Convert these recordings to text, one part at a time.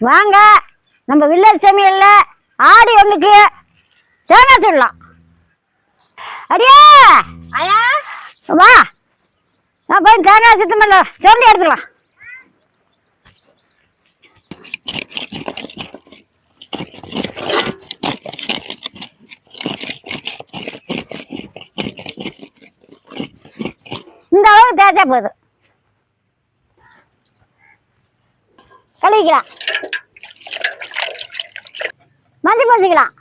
வாங்க நம்ம வில்லேஜ் சமையல்ல ஆடி ஒண்ணுக்கு தேங்காய் சுடலாம். அடியே! ஆயா? வா. நான் போய் தேங்காய் சுத்தம் பண்ண சொல்லி எடுத்துக்கலாம். இந்த அளவு தேய்ச்சா போதும். கழுவிக்கலாம். மஞ்சள் பூசிக்கலாம்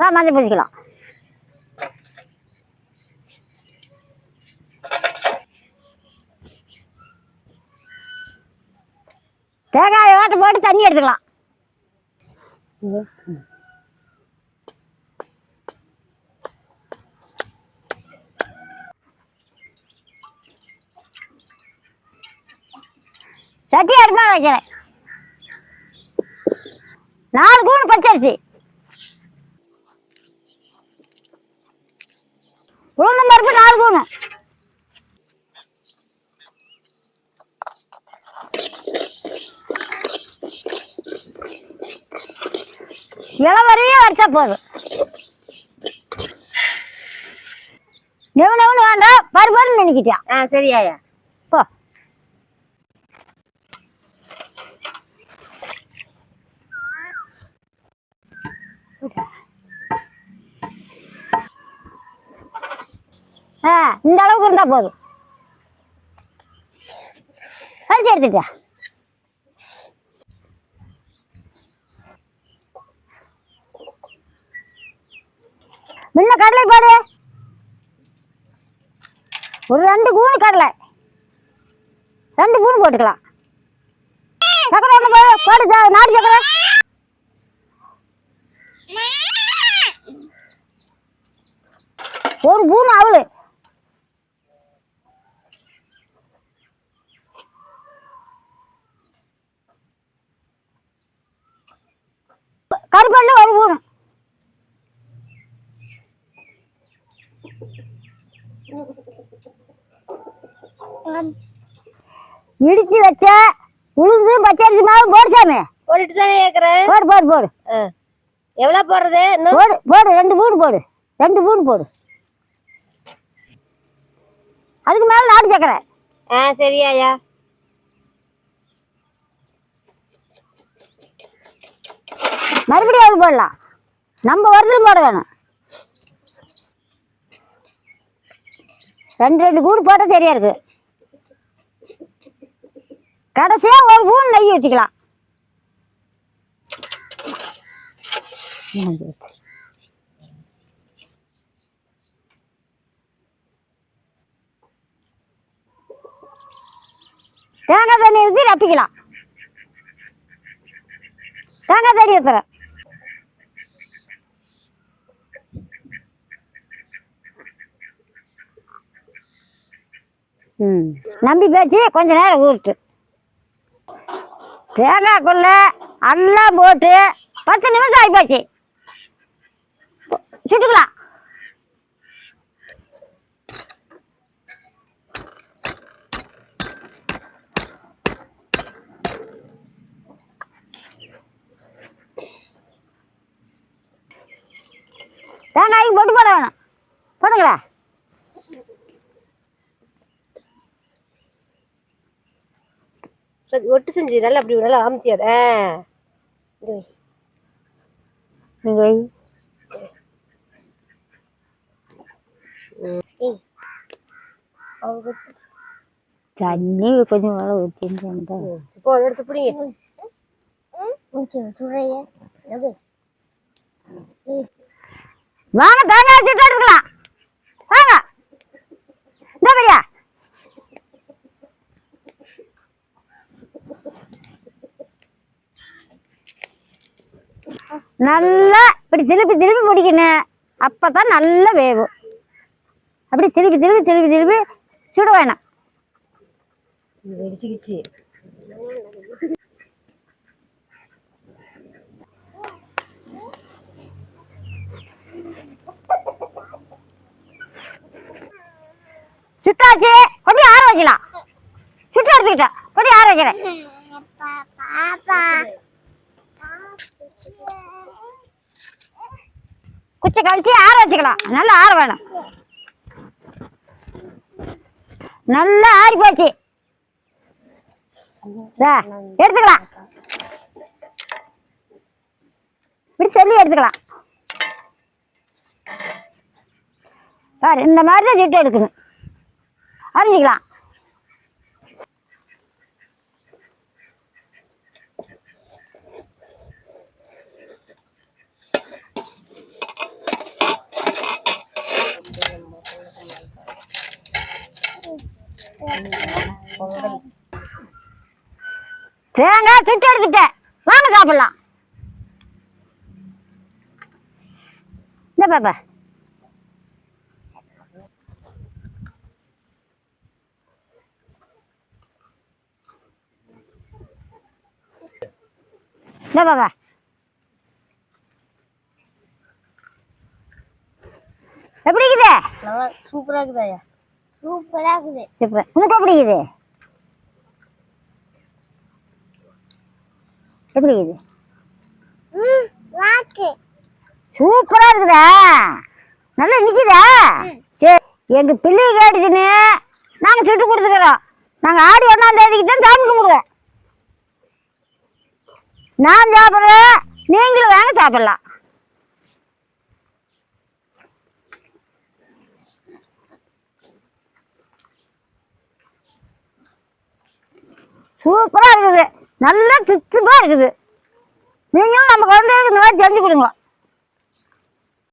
வா மஞ்சள் பூசிக்கலாம் தேங்காயை ஓட்டு போட்டு தண்ணி எடுத்துக்கலாம். சட்டி அடுப்பா வைக்கிறேன். நாலு கூணு பச்சரிசி. உளுந்தம் பருப்பு நாலு கூணு இளவரையும் வரைச்சா போதும். நெவு நெவுன்னு வேண்டாம் பருப்புன்னு நினைக்கிட்டியா ஆ சரி ஆயா போ ஆ இந்த அளவுக்கு இருந்தால் போதும். கழிச்சு எடுத்துட்டா முன்ன கடலை போடு ஒரு ரெண்டு கூணு கடலை. ரெண்டு கூணு போட்டுக்கலாம். சக்கரை ஒன்று போடு போடு நாட்டு சக்கரை. ஒரு பூண்டு அவளு. கருப்பண்ணு ஒரு பூண்டு இடிச்சு வச்ச உளுந்து பச்சரிசி மாவு போடு சாமி. போட்டுட்டு தானே கேட்குறேன் போடு போடு போடு. எவ்வளோ போடுறது? இன்னும்? போடு போடு ரெண்டு பூண்டு போடு. ரெண்டு பூண்டு போடு. அதுக்கு மேல நாட்டு சக்கரை. ஆ சரி ஆயா மறுபடியும் அது போடலாம். நம்ம வருதும் போட வேணும். ரெண்டு ரெண்டு கூடு போட்டால் சரியா இருக்கு. கடைசியா ஒரு பூண்டு நெய் வச்சுக்கலாம் தேங்காய் தண்ணி ஊற்றி ரப்பிக்கலாம். தேங்காய் தண்ணி ஊற்றுறேன் நம்பி பேச்சு கொஞ்ச நேரம் ஊருட்டு. தேங்காய்க்குள்ள எல்லாம் போட்டு பத்து நிமிஷம் ஆகிப்போச்சு சுட்டுக்கலாம். தேங்காய்க்கு போட்டு போட வேணும். போடுங்களா. ஒட்டு செஞ்சு நல்லா அப்படி நல்லா அமுத்தியார் ஆ. இது வை. நீங்க வை. ம். அவங்க தண்ணி கொஞ்சம் வேலை ஊற்றிட்டு ம், போ அதை எடுத்து பிடிங்க. வாங்க தேங்காய் சுட்டு எடுத்துக்கலாம் வாங்க. இந்த பெரியா. நல்லா இப்படி திருப்பி திருப்பி முடிக்கணும். அப்பதான் நல்லா வேகும். அப்படி திருப்பி திருப்பி திருப்பி திருப்பி சுட வேணாம் வெடிச்சுக்கிச்சு. சுட்டாச்சு. கொண்டு ஆற வைக்கலாம். சுட்டு எடுத்துக்கிட்டேன். கொண்டு ஆற வைக்கிறேன். குச்சை கழிச்சு ஆற வச்சுக்கலாம். நல்லா ஆற வேணும். நல்லா ஆறி போச்சு. எடுத்துக்கலாம். இப்படி சொல்லி எடுத்துக்கலாம். பாரு இந்த மாதிரி தான் சுட்டு எடுக்கணும். அறிஞ்சிக்கலாம் பொங்கல் தேங்காய் சுட்டு எடுத்துட்டேன். வாங்க சாப்பிடலாம். இந்த பாப்பா. இந்த பாப்பா. எப்படி இருக்குது? சூப்பராக இருக்குதாயா சூப்பரா இருக்குது. சூப்பர். உனக்கு எப்படி இருக்குது? எப்படி வாக்கு. சூப்பரா இருக்குதா? நல்லா நிக்குதா? சரி எங்க பிள்ளை கேட்டுச்சுன்னு நாங்க சுட்டு கொடுத்துக்கிறோம். நாங்க ஆடி ஒன்னாம் தேதிக்கு தான் சாமி கும்பிடுவோம். நான் சாப்பிட்றேன் நீங்களும் வாங்க சாப்பிடலாம். சூப்பராக இருக்குது. நல்லா தித்துப்பா இருக்குது. நீங்களும் நம்ம குழந்தைகளுக்கு இந்த மாதிரி செஞ்சு கொடுங்க.